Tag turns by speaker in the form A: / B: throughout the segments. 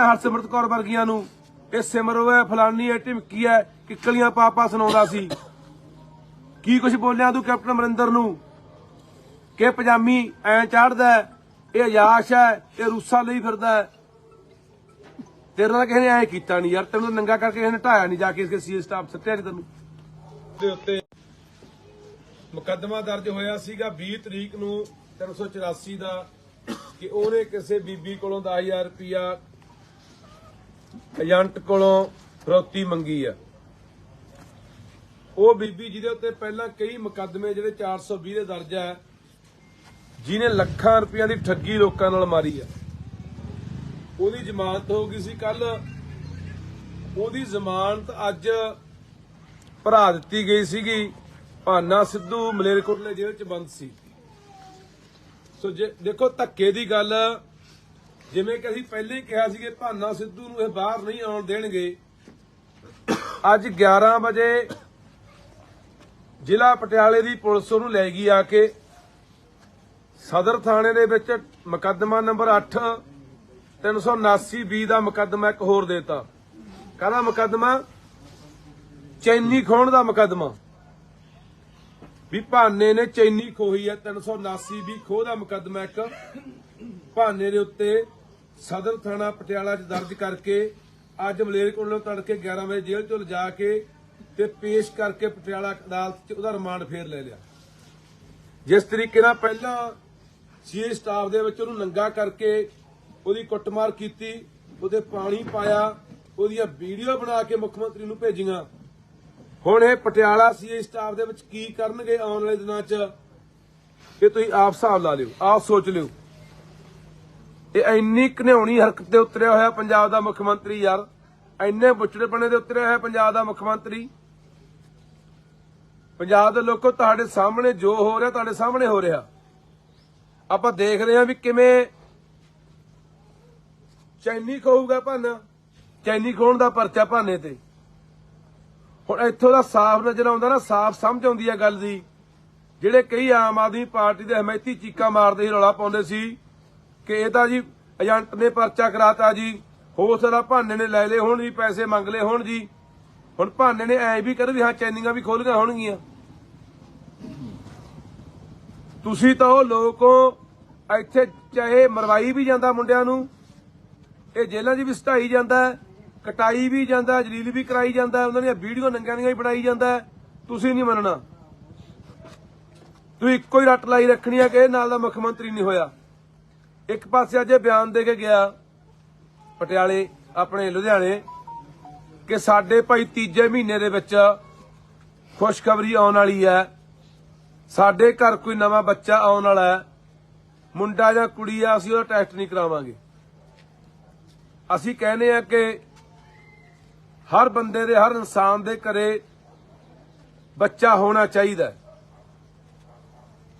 A: ਹਰਸਿਮਰਤ ਕੌਰ ਵਰਗੀਆਂ ਨੂੰ। ਇਹ ਸਿਮਰੋ ਹੈ, ਫਲਾਨੀ ਹੈ, ਢਿਮਕੀ ਹੈ, ਕਿੱਕਲੀਆਂ ਪਾਪਾ ਸੁਣਾਉਂਦਾ ਸੀ। ਕੀ ਕੁਝ ਬੋਲਿਆ ਤੂੰ ਕੈਪਟਨ ਅਮਰਿੰਦਰ ਨੂੰ? ਕਿ ਪਜਾਮੀ ਐ ਚੜਦਾ ਇਹ ਯਾਸ਼ ਹੈ, ਇਹ ਰੂਸਾ ਲਈ ਫਿਰਦਾ ਹੈ। ਤੇਰੇ ਨਾਲ ਕਿਸੇ ਨੇ ਐ ਕੀਤਾ ਨਹੀਂ ਯਾਰ, ਤੈਨੂੰ ਨੰਗਾ ਕਰਕੇ ਕਿਸੇ ਨੇ ਢਾਇਆ ਨਹੀਂ ਜਾ ਕੇ ਇਸਕੇ ਸੀਏ ਸਟਾਫ ਸੱਤਿਆ ਨਹੀਂ ਤੈਨੂੰ। ਦੇ ਉੱਤੇ ਮੁਕੱਦਮਾ ਦਰਜ ਹੋਇਆ ਸੀਗਾ 20 ਤਰੀਕ ਨੂੰ 384 ਦਾ ਕਿ ਉਹਨੇ ਕਿਸੇ ਬੀਬੀ ਕੋਲੋਂ 10000 ਰੁਪਇਆ ਏਜੰਟ ਕੋਲੋਂ ਫਰੋਤੀ ਮੰਗੀ ਆ। ਉਹ ਬੀਬੀ ਜਿਹਦੇ ਉੱਤੇ ਪਹਿਲਾਂ ਕਈ ਮੁਕੱਦਮੇ ਜਿਹੜੇ 420 ਦੇ ਦਰਜ ਹੈ ਜਿਹਨੇ ਲੱਖਾਂ ਰੁਪਈਆਂ ਦੀ ਠੱਗੀ ਲੋਕਾਂ ਨਾਲ ਮਾਰੀ ਆ। ਉਹਦੀ ਜ਼ਮਾਨਤ ਹੋ ਗਈ ਸੀ ਕੱਲ ਉਹਦੀ ਜ਼ਮਾਨਤ ਅੱਜ ਭਰਾ ਦਿੱਤੀ ਗਈ ਸੀਗੀ, ਭਾਨਾ ਸਿੱਧੂ ਮਲੇਰਕੋਟਲੇ ਜੇਲ੍ਹ ਚ ਬੰਦ ਸੀ। ਸੋ ਦੇਖੋ ਧੱਕੇ ਦੀ ਗੱਲ ਜਿਵੇਂ ਕਿ ਅਸੀਂ ਪਹਿਲੇ ਹੀ ਕਿਹਾ ਸੀ ਕਿ ਭਾਨਾ ਸਿੱਧੂ ਨੂੰ ਇਹ ਬਾਹਰ ਨਹੀਂ ਆਉਣ ਦੇਣਗੇ। ਅੱਜ 11 ਵਜੇ ਜ਼ਿਲ੍ਹਾ ਪਟਿਆਲੇ ਦੀ ਪੁਲਿਸ ਉਹਨੂੰ ਲੈ ਗਈ ਆ ਕੇ। ਸਦਰ ਥਾਣੇ ਦੇ ਵਿੱਚ ਮੁਕੱਦਮਾ ਨੰਬਰ 8 379 ਬੀ ਦਾ ਮੁਕੱਦਮਾ ਇੱਕ ਹੋਰ ਦੇਤਾ। ਕਾਹਦਾ ਮੁਕੱਦਮਾ? ਚੈਨੀ ਖੋਣ ਦਾ ਮੁਕੱਦਮਾ। ਵੀ ਭਾਨੇ ਨੇ ਚੈਨੀ ਖੋਹੀ ਹੈ 379 ਵੀ ਖੋਹ ਦਾ ਮੁਕੱਦਮਾ ਇੱਕ। ਭਾਨੇ ਦੇ ਉੱਤੇ ਸਦਰ ਥਾਣਾ ਪਟਿਆਲਾ 'ਚ ਦਰਜ ਕਰਕੇ ਅੱਜ ਮਲੇਰਕੋਟਲੇ ਤੋਂ ਤੜਕੇ 11 ਵਜੇ ਜੇਲ੍ਹ ਤੋਂ ਲਿਜਾ ਕੇ ਤੇ ਪੇਸ਼ ਕਰਕੇ ਪਟਿਆਲਾ ਅਦਾਲਤ 'ਚ ਉਹਦਾ ਰਿਮਾਂਡ ਫੇਰ ਲੈ ਲਿਆ। ਜਿਸ ਤਰੀਕੇ ਨਾਲ ਪਹਿਲਾਂ ਸੀਏ ਸਟਾਫ ਦੇ ਵਿੱਚ ਉਹਨੂੰ ਨੰਗਾ ਕਰਕੇ ਉਹਦੀ ਕੁੱਟਮਾਰ ਕੀਤੀ, ਉਹਦੇ ਪਾਣੀ ਪਾਇਆ, ਉਹਦੀਆਂ ਵੀਡੀਓ ਬਣਾ ਕੇ ਮੁੱਖ ਮੰਤਰੀ ਨੂੰ ਭੇਜੀਆਂ। ਹੁਣ ਇਹ ਪਟਿਆਲਾ ਸੀਏ ਸਟਾਫ ਦੇ ਵਿੱਚ ਕੀ ਕਰਨਗੇ ਆਉਣ ਵਾਲੇ ਦਿਨਾਂ 'ਚ, ਇਹ ਤੁਸੀਂ ਆਪ ਹਿਸਾਬ ਲਾ ਲਿਓ, ਆਪ ਸੋਚ ਲਿਓ। ਇਹ ਇੰਨੀ ਘਨਿਆਉਣੀ ਹਰਕਤ ਤੇ ਉਤਰਿਆ ਹੋਇਆ ਪੰਜਾਬ ਦਾ ਮੁੱਖ ਮੰਤਰੀ ਯਾਰ। ਇੰਨੇ ਬੁੱਚੜੇਪਣੇ ਦੇ ਉਤਰਿਆ ਹੋਇਆ ਪੰਜਾਬ ਦਾ ਮੁੱਖ ਮੰਤਰੀ। ਪੰਜਾਬ ਦੇ ਲੋਕੋ, ਤੁਹਾਡੇ ਸਾਹਮਣੇ ਜੋ ਹੋ ਰਿਹਾ, ਤੁਹਾਡੇ ਸਾਹਮਣੇ ਹੋ ਰਿਹਾ। ਆਪਾਂ ਦੇਖ ਰਹੇ ਹਾਂ ਵੀ ਕਿਵੇਂ ਚੈਨੀ ਕਹੂਗਾ ਭਾਨਾ, ਚੈਨੀ ਖੋਣ ਦਾ ਪਰਚਾ ਭਾਨੇ ਤੇ। ਹੁਣ ਇੱਥੋਂ ਦਾ ਸਾਫ਼ ਨਜ਼ਰ ਆਉਂਦਾ ਨਾ, ਸਾਫ਼ ਸਮਝ ਆਉਂਦੀ ਹੈ ਗੱਲ ਦੀ। ਜਿਹੜੇ ਕਈ ਆਮ ਆਦਮੀ ਪਾਰਟੀ ਦੇ ਹਮਾਇਤੀ ਚੀਕਾਂ ਮਾਰਦੇ ਸੀ, ਰੌਲਾ ਪਾਉਂਦੇ ਸੀ ਕਿ ਇਹ ਤਾਂ ਜੀ ਏਜੰਟ ਨੇ ਪਰਚਾ ਕਰਾਤਾ ਜੀ ਹੋ ਸਕਦਾ ਭਾਨੇ ਨੇ ਲੈ ਲਏ ਹੋਣ ਜੀ ਪੈਸੇ ਮੰਗ ਲਏ ਹੋਣ ਜੀ। ਹੁਣ ਭਾਨੇ ਨੇ ਐ ਵੀ ਕਰ ਵੀ ਹਾਂ ਚੈਨਿੰਗਾਂ ਵੀ ਖੋਲ ਗਈਆਂ ਹੋਣਗੀਆਂ। ਤੁਸੀਂ ਤਾਂ ਉਹ ਲੋਕੋ ਇੱਥੇ ਚਾਹੇ ਮਰਵਾਈ ਵੀ ਜਾਂਦਾ ਮੁੰਡਿਆਂ ਨੂੰ ਇਹ ਜੇਲ੍ਹਾਂ 'ਚ ਵੀ ਸਟਾਈ ਜਾਂਦਾ ਕਟਾਈ ਵੀ ਜਾਂਦਾ ਜਲੀਲ ਵੀ ਕਰਾਈ ਜਾਂਦਾ ਹੈ, ਉਹਨਾਂ ਦੀਆਂ ਵੀਡੀਓ ਨੰਗਿਆਂ ਦੀਆਂ ਵੀ ਬਣਾਈ ਜਾਂਦਾ ਤੁਸੀਂ ਨਹੀਂ ਮੰਨਣਾ। ਤੁਸੀਂ ਇੱਕੋ ਹੀ ਰੱਟ ਲਾਈ ਰੱਖਣੀ ਆ ਕਿ ਇਹ ਨਾਲ ਦਾ ਮੁੱਖ ਮੰਤਰੀ ਨਹੀਂ ਹੋਇਆ। ਇੱਕ ਪਾਸੇ ਅੱਜ ਇਹ ਬਿਆਨ ਦੇ ਕੇ ਗਿਆ ਪਟਿਆਲੇ, ਆਪਣੇ ਲੁਧਿਆਣੇ, ਕਿ ਸਾਡੇ ਭਾਈ ਤੀਜੇ ਮਹੀਨੇ ਦੇ ਵਿੱਚ ਖੁਸ਼ਖਬਰੀ ਆਉਣ ਵਾਲੀ ਹੈ। ਸਾਡੇ ਘਰ ਕੋਈ ਨਵਾਂ ਬੱਚਾ ਆਉਣ ਵਾਲਾ ਹੈ। ਮੁੰਡਾ ਜਾਂ ਕੁੜੀ ਆ, ਅਸੀਂ ਉਹਦਾ ਟੈਸਟ ਨਹੀਂ ਕਰਾਵਾਂਗੇ। ਅਸੀਂ ਕਹਿੰਦੇ ਆ ਕਿ ਹਰ ਬੰਦੇ ਦੇ, ਹਰ ਇਨਸਾਨ ਦੇ ਘਰੇ ਬੱਚਾ ਹੋਣਾ ਚਾਹੀਦਾ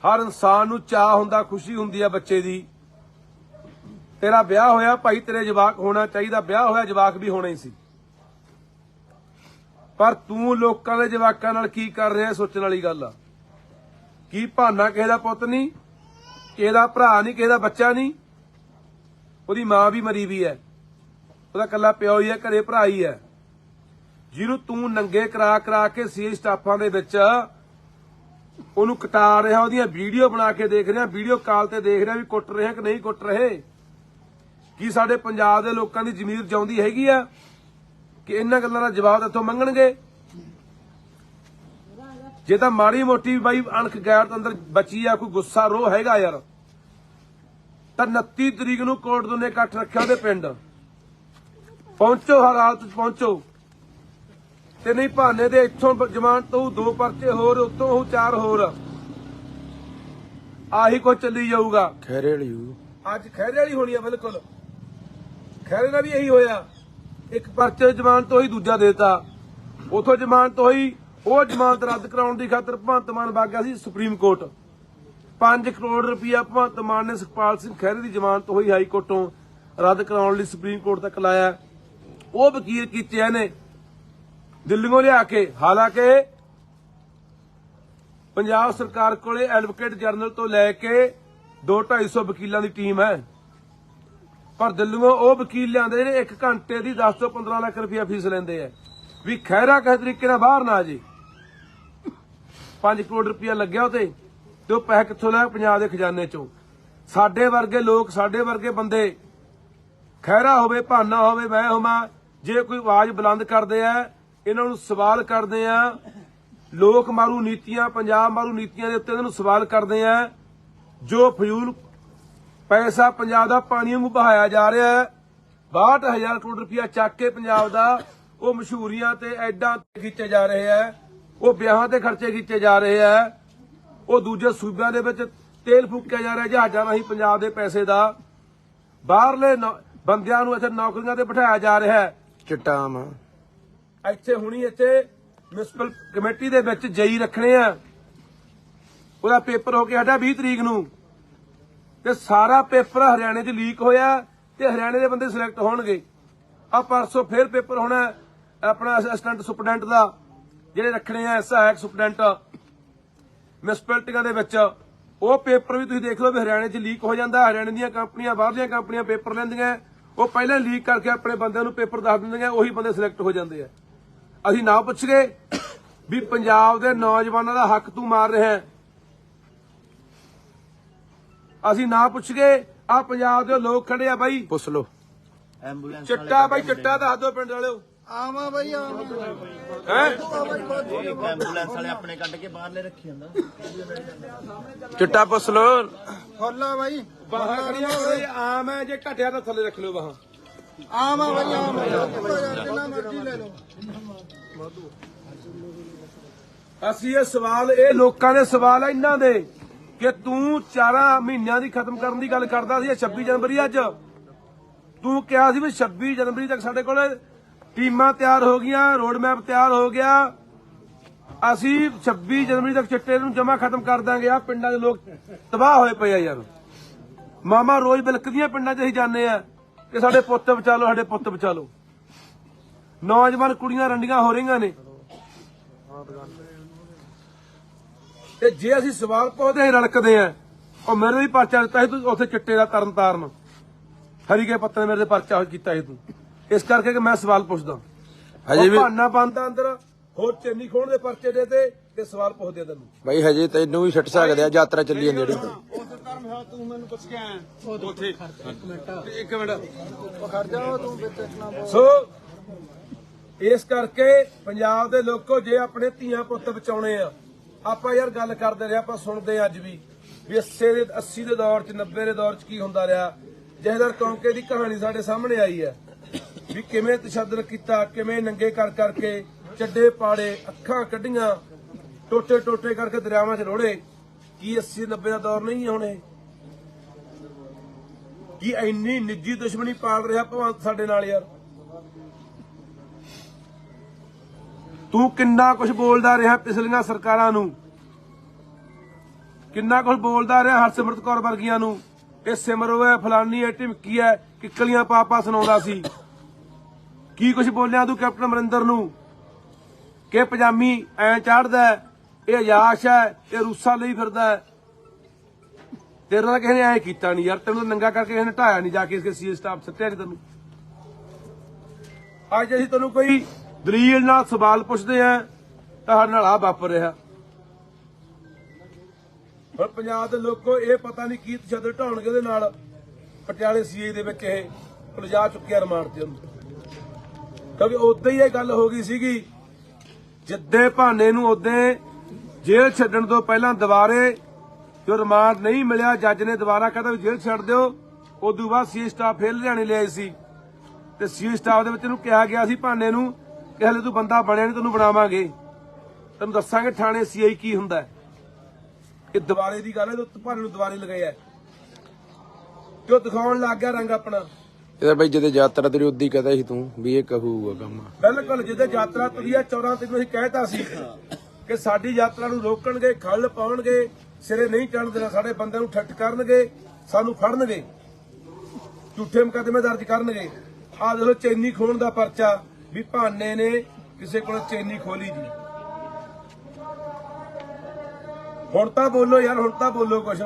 A: ਹਰ ਇਨਸਾਨ ਨੂੰ ਚਾਹ ਹੁੰਦਾ, ਖੁਸ਼ੀ ਹੁੰਦੀ ਹੈ ਬੱਚੇ ਦੀ। ਤੇਰਾ ਵਿਆਹ ਹੋਇਆ, ਭਾਈ ਤੇਰੇ ਜਵਾਕ ਹੋਣਾ ਚਾਹੀਦਾ। ਵਿਆਹ ਹੋਇਆ, ਜਵਾਕ ਵੀ ਹੋਣਾ ਹੀ ਸੀ। ਪਰ ਤੂੰ ਲੋਕਾਂ ਦੇ ਜਵਾਕਾਂ ਨਾਲ ਕੀ ਕਰ ਰਿਹਾ, ਸੋਚਣ ਵਾਲੀ ਗੱਲ ਆ। ਕੀ ਭਾਨਾ ਕਿਸੇ ਦਾ ਪੁੱਤ ਨਹੀਂ, ਕਿਸੇ ਦਾ ਭਰਾ ਨਹੀਂ, ਕਿਸੇ ਦਾ ਬੱਚਾ ਨਹੀਂ? ਉਹਦੀ ਮਾਂ ਵੀ ਮਰੀ ਵੀ ਹੈ ਉਹਦਾ ਕੱਲਾ ਪਿਓ ਹੀ ਹੈ ਘਰੇ ਭਰਾ ਹੀ ਹੈ ਜਿਹਨੂੰ ਤੂੰ ਨੰਗੇ ਕਰਾ ਕਰਾ ਕੇ ਸੀ ਸਟਾਫਾਂ ਦੇ ਵਿੱਚ ਉਹਨੂੰ ਕਟਾ ਰਿਹਾ, ਉਹਦੀਆਂ ਵੀਡੀਓ ਬਣਾ ਕੇ ਦੇਖ ਰਿਹਾ, ਵੀਡੀਓ ਕਾਲ ਤੇ ਦੇਖ ਰਿਹਾ ਵੀ ਕੁੱਟ ਰਿਹਾ ਕਿ ਨਹੀਂ ਕੁੱਟ ਰਹੇ। ਕੀ ਸਾਡੇ ਪੰਜਾਬ ਦੇ ਲੋਕਾਂ ਦੀ ਜ਼ਮੀਰ ਜਾਉਂਦੀ ਹੈਗੀ ਆ? ਕਿ ਇਹਨਾਂ ਗੱਲਾਂ ਦਾ ਜਵਾਬ ਇੱਥੋਂ ਮੰਗਣਗੇ? ਜੇ ਤਾਂ ਮਾੜੀ ਮੋਟੀ ਬਾਈ ਅਣਖ ਗੈਰ ਅੰਦਰ ਬਚੀ ਆ ਕੋਈ ਗੁੱਸਾ ਰੋ ਹੈਗਾ ਯਾਰ। ਤਾਂ 29 ਤਰੀਕ ਨੂੰ ਕੋਰਟ ਤੋਂ ਨੇ ਇਕੱਠ ਰੱਖਿਆ ਉਹਦੇ ਪਿੰਡ। ਪਹੁੰਚੋ ਹਰ ਹਾਲਤ 'ਚ ਪਹੁੰਚੋ। ਤੇ ਨਹੀਂ ਭਾਨੇ ਦੇ ਇੱਥੋਂ ਜ਼ਮਾਨਤ ਤੋਂ ਦੋ ਪਰਚੇ ਹੋਰ ਉੱਤੋਂ ਉਹ ਚਾਰ ਹੋਰ। ਆਹੀ ਕੋ ਚੱਲੀ ਜਾਊਗਾ।
B: ਖੈਰੇ ਵਾਲੀ
A: ਅੱਜ ਖੈਰੇ ਵਾਲੀ ਹੋਣੀ ਆ ਬਿਲਕੁਲ। ਖੈਰੇ ਨਾਲ ਵੀ ਇਹੀ ਹੋਇਆ। ਇੱਕ ਪਰਚੇ ਜ਼ਮਾਨਤ ਹੋਈ ਦੂਜਾ ਦੇਤਾ। ਉਥੋਂ ਜ਼ਮਾਨਤ ਹੋਈ ਉਹ ਜ਼ਮਾਨਤ ਰੱਦ ਕਰਾਉਣ ਦੀ ਖਾਤਰ ਭਗਵੰਤ ਮਾਨ ਬਾਗਾ ਸੀ ਸੁਪਰੀਮ ਕੋਰਟ। 5 ਕਰੋੜ ਰੁਪਇਆ ਭਗਵੰਤ ਮਾਨ ਨੇ ਸੁਖਪਾਲ ਸਿੰਘ ਖਹਿਰੇ ਦੀ ਜ਼ਮਾਨਤ ਹੋਈ ਹਾਈ ਕੋਰਟੋਂ ਰੱਦ ਕਰਾਉਣ ਲਈ ਸੁਪਰੀਮ ਕੋਰਟ ਤੱਕ ਲਾਇਆ। ਉਹ ਵਕੀਲ ਕੀਤੇ ਇਹਨੇ ਦਿੱਲੀੋਂ ਲਿਆ ਕੇ। ਹਾਲਾਂਕਿ ਪੰਜਾਬ ਸਰਕਾਰ ਕੋਲੇ ਐਡਵੋਕੇਟ ਜਨਰਲ ਤੋਂ ਲੈ ਕੇ 2 250 ਵਕੀਲਾਂ ਦੀ ਟੀਮ ਹੈ। ਪਰ ਦਿੱਲੀੋਂ ਉਹ ਵਕੀਲ ਲਿਆਂਦੇ ਜਿਹੜੇ 1 ਘੰਟੇ ਦੀ 10 ਤੋਂ 15 ਲੱਖ ਰੁਪਇਆ ਫੀਸ ਲੈਂਦੇ ਆ। ਵੀ ਖੈਰਾ ਕਿਸੇ ਤਰੀਕੇ ਨਾਲ ਬਾਹਰ ਨਾ ਆ ਜੇ। 5 ਕਰੋੜ ਰੁਪਇਆ ਲੱਗਿਆ ਉਤੇ ਤੇ ਉਹ ਪੈਸੇ ਕਿੱਥੋਂ ਲਿਆ ਪੰਜਾਬ ਦੇ ਖਜ਼ਾਨੇ ਚੋਂ? ਸਾਡੇ ਵਰਗੇ ਲੋਕ, ਸਾਡੇ ਵਰਗੇ ਬੰਦੇ ਖੈਰਾ ਹੋਵੇ, ਭਾਨਾ ਹੋਵੇ, ਮੈਂ ਹੋਵਾਂ, ਜੇ ਕੋਈ ਆਵਾਜ਼ ਬੁਲੰਦ ਕਰਦੇ ਆ, ਇਹਨਾਂ ਨੂੰ ਸਵਾਲ ਕਰਦੇ ਆ, ਲੋਕ ਮਾਰੂ ਨੀਤੀਆਂ, ਪੰਜਾਬ ਮਾਰੂ ਨੀਤੀਆਂ ਦੇ ਉੱਤੇ ਇਹਨਾਂ ਨੂੰ ਸਵਾਲ ਕਰਦੇ ਆ, ਜੋ ਫਜ਼ੂਲ ਪੈਸਾ ਪੰਜਾਬ ਦਾ ਪਾਣੀ ਵਾਂਗੂ ਬਹਾਇਆ ਜਾ ਰਿਹਾ ਹੈ। 62000 ਕਰੋੜ ਰੁਪਇਆ ਚੱਕ ਕੇ ਪੰਜਾਬ ਦਾ ਉਹ ਮਸ਼ਹੂਰੀਆਂ ਤੇ ਐਡਾਂ ਤੇ ਖਿੱਚੇ ਜਾ ਰਹੇ ਆ ਉਹ ਵਿਆਹਾਂ ਤੇ ਖਰਚੇ ਕੀਤੇ ਜਾ ਰਹੇ ਆ ਉਹ ਦੂਜੇ ਸੂਬਿਆਂ ਦੇ ਵਿੱਚ ਤੇਲ ਫੂਕਿਆ ਜਾ ਰਿਹਾ ਜਹਾਜ਼ਾਂ ਰਾਹੀਂ ਪੰਜਾਬ ਦੇ ਪੈਸੇ ਦਾ। ਬਾਹਰਲੇ ਬੰਦਿਆਂ ਨੂੰ ਇੱਥੇ ਨੌਕਰੀਆਂ ਤੇ ਬਿਠਾਇਆ ਜਾ ਰਿਹਾ ਹੈ।
B: ਚਿੱਟਾ ਆਮ
A: ਇੱਥੇ ਹੁਣੀ ਇੱਥੇ ਮਿਊਨਿਸਪਲ ਕਮੇਟੀ ਦੇ ਵਿੱਚ ਜਈ ਰੱਖਣੇ ਆ। ਉਹਦਾ ਪੇਪਰ ਹੋ ਕੇ ਹਟਾ 20 ਤਰੀਕ ਨੂੰ। ਤੇ ਸਾਰਾ ਪੇਪਰ ਹਰਿਆਣੇ 'ਚ ਲੀਕ ਹੋਇਆ ਤੇ ਹਰਿਆਣੇ ਦੇ ਬੰਦੇ ਸਿਲੈਕਟ ਹੋਣਗੇ। ਆ ਪਰਸੋਂ ਫੇਰ ਪੇਪਰ ਹੋਣਾ ਆਪਣਾ ਅਸਿਸਟੈਂਟ ਸੁਪਰਡੈਂਟ ਦਾ, ਜਿਹੜੇ ਰੱਖਣੇ ਆ ਸਹਾਇਕ ਸੁਪਰਡੈਂਟ ਮਿਊਨਿਸਪੈਲਿਟੀਆਂ ਦੇ ਵਿੱਚ ਉਹ ਪੇਪਰ ਵੀ ਤੁਸੀਂ ਦੇਖ ਲਓ ਵੀ ਹਰਿਆਣੇ 'ਚ ਲੀਕ ਹੋ ਜਾਂਦਾ, ਹਰਿਆਣੇ ਦੀਆਂ ਕੰਪਨੀਆਂ, ਬਾਹਰਲੀਆਂ ਕੰਪਨੀਆਂ ਪੇਪਰ ਲੈਂਦੀਆਂ, ਉਹ ਪਹਿਲਾਂ ਲੀਕ ਕਰਕੇ ਆਪਣੇ ਬੰਦਿਆਂ ਨੂੰ ਪੇਪਰ ਦੱਸ ਦਿੰਦੀਆਂ, ਉਹੀ ਬੰਦੇ ਸਿਲੈਕਟ ਹੋ ਜਾਂਦੇ ਆ। ਅਸੀਂ ਨਾ ਪੁੱਛ ਗਏ ਵੀ ਪੰਜਾਬ ਦੇ ਨੌਜਵਾਨਾਂ ਦਾ ਹੱਕ ਤੂੰ ਮਾਰ ਰਿਹਾ ਹੈ। ਅਸੀਂ ਨਾ ਪੁੱਛ ਗਏ ਆ ਪੰਜਾਬ ਦੇ ਲੋਕ ਖੜੇ ਆ ਬਾਈ।
B: ਪੁੱਛ ਲੋ
C: ਐਂਬੂਲੈਂਸ
A: ਚਿੱਟਾ ਬਾਈ ਚਿੱਟਾ ਦੱਸ ਦਿਓ ਪਿੰਡ ਵਾਲਿਓ।
D: ਆਵਾਂ ਬਈ ਆਵਾਂ।
A: ਹੈ?
C: ਐਂਬੂਲੈਂਸ ਵਾਲੇ ਆਪਣੇ ਕੱਢ ਕੇ ਬਾਹਰਲੇ ਰੱਖੀ ਜਾਂਦਾ।
B: ਚਿੱਟਾ ਪੁੱਛ ਲੋ
D: ਫੁੱਲਾ ਬਈ।
A: ਬਾਹਰ ਖੜੀਆਂ ਹੋਏ ਆਮ ਹੈ ਜੇ ਘਟਿਆ ਤਾਂ ਥੱਲੇ ਰੱਖ ਲਿਓ ਬਾਹਾਂ।
D: ਆਵਾਂ ਬਈ ਆਵਾਂ। ਜਿੰਨਾ ਮਰਜ਼ੀ ਲੈ ਲਓ।
A: ਅਸੀਂ ਇਹ ਸਵਾਲ ਇਹ ਲੋਕਾਂ ਦੇ ਸਵਾਲ ਆ ਇਹਨਾਂ ਦੇ। ਕਿ ਤੂੰ 4 ਮਹੀਨਿਆਂ ਦੀ ਖਤਮ ਕਰਨ ਦੀ ਗੱਲ ਕਰਦਾ ਸੀ 26 ਜਨਵਰੀ ਅੱਜ। ਤੂੰ ਕਿਹਾ ਸੀ ਵੀ 26 ਜਨਵਰੀ ਤੱਕ ਸਾਡੇ ਕੋਲ ਟੀਮਾਂ ਤਿਆਰ ਹੋ ਗਈਆਂ ਰੋਡ ਮੈਪ ਤਿਆਰ ਹੋ ਗਿਆ। ਅਸੀਂ 26 ਜਨਵਰੀ ਤੱਕ ਚਿੱਟੇ ਨੂੰ ਜਮਾ ਖਤਮ ਕਰ ਦਾਂਗੇ। ਆ ਪਿੰਡਾਂ ਦੇ ਲੋਕ ਤਬਾਹ ਹੋਏ ਪਏ ਆ ਯਾਰ। ਮਾਮਾ ਰੋਜ਼ ਬਿਲਕਦੀਆਂ ਪਿੰਡਾਂ 'ਚ ਅਸੀਂ ਜਾਂਦੇ ਆ ਕਿ ਸਾਡੇ ਪੁੱਤ ਬਚਾ ਲਓ, ਸਾਡੇ ਪੁੱਤ ਬਚਾ ਲਓ। ਨੌਜਵਾਨ ਕੁੜੀਆਂ ਰੰਡੀਆਂ ਹੋ ਰਹੀਆਂ ਨੇ। ਤੇ ਜੇ ਅਸੀਂ ਸਵਾਲ ਪੁੱਛਦੇ ਹਾਂ ਰੜਕਦੇ ਆ ਉਹ ਮੇਰੇ ਵੀ ਪਰਚਾ ਦਿੱਤਾ ਸੀ ਤੂੰ ਉੱਥੇ ਚਿੱਟੇ ਦਾ ਤਰਨ ਤਾਰਨ। ਹਰੀਕੇ ਪੱਤੇ ਨੇ ਮੇਰੇ ਤੇ ਪਰਚਾ ਕੀਤਾ ਸੀ ਤੂੰ। ਇਸ ਕਰਕੇ ਕਿ ਮੈਂ ਸਵਾਲ ਪੁੱਛਦਾ।
B: ਹਜੇ ਵੀ
A: ਭਾਨਾ ਬੰਦਾ ਅੰਦਰ ਹੋਰ ਚੰਨੀ ਖੋਣ ਦੇ ਪਰਚੇ ਦੇ ਤੇ ਤੇ ਸਵਾਲ ਪੁੱਛਦੇ ਆ ਤੈਨੂੰ।
B: ਬਾਈ ਹਜੇ ਤੈਨੂੰ ਵੀ ਛੱਟ ਸਕਦੇ ਆ ਯਾਤਰਾ ਚੱਲੀ ਜਾਂਦੀ ਜਿਹੜੀ।
D: ਉਸ ਧਰਮ ਹੈ ਤੂੰ ਮੈਨੂੰ ਪੁੱਛ ਕੇ ਆਇਆ।
A: ਉੱਥੇ। ਇੱਕ ਮਿੰਟ
D: ਖੜ ਜਾ ਤੂੰ ਵਿੱਚ ਇੱਕ ਨਾ ਬੋਲ
A: ਸੋ ਇਸ ਕਰਕੇ ਪੰਜਾਬ ਦੇ ਲੋਕੋ ਜੇ ਆਪਣੇ ਧੀਆਂ ਪੁੱਤ ਬਚਾਉਣੇ ਆ ਆਪਾਂ ਯਾਰ ਗੱਲ ਕਰਦੇ ਰਹੇ, ਆਪਾਂ ਸੁਣਦੇ ਆ ਅੱਜ ਵੀ ਵੀ 80 ਦੇ 80 ਦੇ ਦੌਰ ਚ 90 ਦੇ ਦੌਰ ਚ ਕੀ ਹੁੰਦਾ ਰਿਹਾ। ਜਹਦਰ ਕੌਂਕੇ ਦੀ ਕਹਾਣੀ ਸਾਡੇ ਸਾਹਮਣੇ ਆਈ ਹੈ, ਵੀ ਕਿਵੇਂ ਤਸ਼ੱਦਦ ਕੀਤਾ, ਕਿਵੇਂ ਨੰਗੇ ਕਰ ਕਰਕੇ ਚੱਡੇ ਪਾੜੇ, ਅੱਖਾਂ ਕੱਢੀਆਂ, ਟੋਟੇ ਟੋਟੇ ਕਰਕੇ ਦਰਿਆਵਾਂ 'ਚ ਰੋੜੇ। ਕੀ 80 90 ਦਾ ਦੌਰ ਨਹੀਂ ਹੈ ਹੁਣ? ਇਹ ਕੀ ਇੰਨੀ ਨਿੱਜੀ ਦੁਸ਼ਮਣੀ ਪਾਲ ਰਿਹਾ ਭਗਵੰਤ ਸਾਡੇ ਨਾਲ ਯਾਰ? ਤੂੰ ਕਿੰਨਾ ਕੁਝ ਬੋਲਦਾ ਰਿਹਾ ਪਿਛਲੀਆਂ ਸਰਕਾਰਾਂ ਨੂੰ? ਕਿੰਨਾ ਕੁਝ ਬੋਲਦਾ ਰਿਹਾ ਹਰਸਿਮਰਤ ਕੌਰ ਵਰਗੀਆਂ ਨੂੰ? ਇਹ ਸਿਮਰੋ ਹੈ ਫਲਾਨੀ ਹੈ ਢਿਮਕੀ ਹੈ ਕਿੱਕਲੀਆਂ ਪਾਪਾ ਸੁਣਾਉਂਦਾ ਸੀ। ਕੀ ਕੁਝ ਬੋਲਿਆ ਤੂੰ ਕੈਪਟਨ ਅਮਰਿੰਦਰ ਨੂੰ? ਕਿ ਪਜਾਮੀ ਐ ਚਾੜਦਾ ਇਹ ਆਯਾਸ਼ ਹੈ ਇਹ ਰੂਸਾ ਲਈ ਫਿਰਦਾ ਤੇਰੇ ਨਾਲ ਕਿਸੇ ਨੇ ਐ ਕੀਤਾ ਨਹੀਂ ਯਾਰ, ਤੈਨੂੰ ਨੰਗਾ ਕਰਕੇ ਕਿਸੇ ਨੇ ਢਾਇਆ ਨਹੀਂ ਜਾ ਕੇ ਇਸਕੇ ਸੀ ਸਟਾਫ ਸੱਤਿਆ ਨਹੀਂ ਤੈਨੂੰ। ਅੱਜ ਅਸੀਂ ਤੈਨੂੰ ਕੋਈ ਦਲੀਲ ਨਾਲ ਸਵਾਲ ਪੁੱਛਦੇ ਆ ਤਾਂ ਨਾਲ ਆ ਵਾਪਰ ਰਿਹਾ। ਹੁਣ ਪੰਜਾਬ ਦੇ ਲੋਕੋ ਇਹ ਪਤਾ ਨਹੀਂ ਕੀ ਤਸ਼ੱਦਦ ਢਾਉਣਗੇ ਉਹਦੇ ਨਾਲ। ਪਟਿਆਲੇ ਸੀਏ ਦੇ ਵਿੱਚ ਇਹ ਉਲਝਾ ਚੁੱਕਿਆ ਰਿਮਾਂਡ ਤੇ ਉਹਨੂੰ। ਕਿਉਂਕਿ ਉਦੋਂ ਹੀ ਇਹ ਗੱਲ ਹੋ ਗਈ ਸੀਗੀ, ਜਿੱਦੇ ਭਾਨੇ ਨੂੰ ਉਦੋਂ ਜੇਲ੍ਹ ਛੱਡਣ ਤੋਂ ਪਹਿਲਾਂ ਦੁਬਾਰੇ ਜੋ ਰਿਮਾਂਡ ਨਹੀਂ ਮਿਲਿਆ, ਜੱਜ ਨੇ ਦੁਬਾਰਾ ਕਹਿੰਦਾ ਵੀ ਜੇਲ੍ਹ ਛੱਡ ਦਿਓ। ਉਦੋਂ ਬਾਅਦ ਸੀ ਸਟਾਫ ਫੇਲ ਲਿਆਣੇ ਲਿਆਏ ਸੀ। ਤੇ ਸੀ ਸਟਾਫ ਦੇ ਵਿੱਚ ਇਹਨੂੰ ਕਿਹਾ ਗਿਆ ਸੀ ਭਾਨੇ ਨੂੰ ਕਿ ਹਲੇ ਤੂੰ ਬੰਦਾ ਬਣਿਆ ਨਹੀਂ ਤੈਨੂੰ ਬਣਾਵਾਂਗੇ। ਤੈਨੂੰ ਦੱਸਾਂਗੇ ਥਾਣੇ ਸੀਆਈ ਕੀ ਹੁੰਦਾ। ਇਹ ਦੁਬਾਰੇ ਦੀ ਗੱਲ ਹੈ ਤੇ ਭਾਨੇ ਨੂੰ ਦੁਬਾਰੇ ਲਗਾਇਆ ਤੇ ਉਹ ਦਿਖਾਉਣ ਲੱਗ ਗਿਆ ਰੰਗ ਆਪਣਾ।
B: ਇਹਦਾ ਬਾਈ ਜਦੋਂ ਯਾਤਰਾ ਤੇਰੀ ਉਦੀ ਕਹਦਾ ਸੀ ਤੂੰ ਵੀ ਇਹ ਕਹੂਗਾ ਕੰਮ।
A: ਬਿਲਕੁਲ ਜਿਹਦੇ ਯਾਤਰਾ ਤੁਰੀ ਆ 14 ਤਰੀਕ ਨੂੰ ਅਸੀਂ ਕਹਿਤਾ ਸੀ ਕਿ ਸਾਡੀ ਯਾਤਰਾ ਨੂੰ ਰੋਕਣਗੇ ਖੱਲ ਪਾਉਣਗੇ ਸਿਰੇ ਨਹੀਂ ਚੜ੍ਹਨ ਦੇਣਾ ਸਾਡੇ ਬੰਦਿਆਂ ਨੂੰ ਠੱਠ ਕਰਨਗੇ ਸਾਨੂੰ ਫੜਨਗੇ ਝੂਠੇ ਮੁਕੱਦਮੇ ਦਰਜ ਕਰਨਗੇ। ਆਹ ਦੇਖੋ ਚੈਨੀ ਖੋਣ ਦਾ ਪਰਚਾ। ਵੀ ਭਾਨੇ ਨੇ ਕਿਸੇ ਕੋਲ ਚੇਨੀ ਖੋਲੀ ਜੀ। ਹੁਣ ਤਾਂ ਬੋਲੋ ਯਾਰ, ਹੁਣ ਤਾਂ ਬੋਲੋ ਕੁਛ।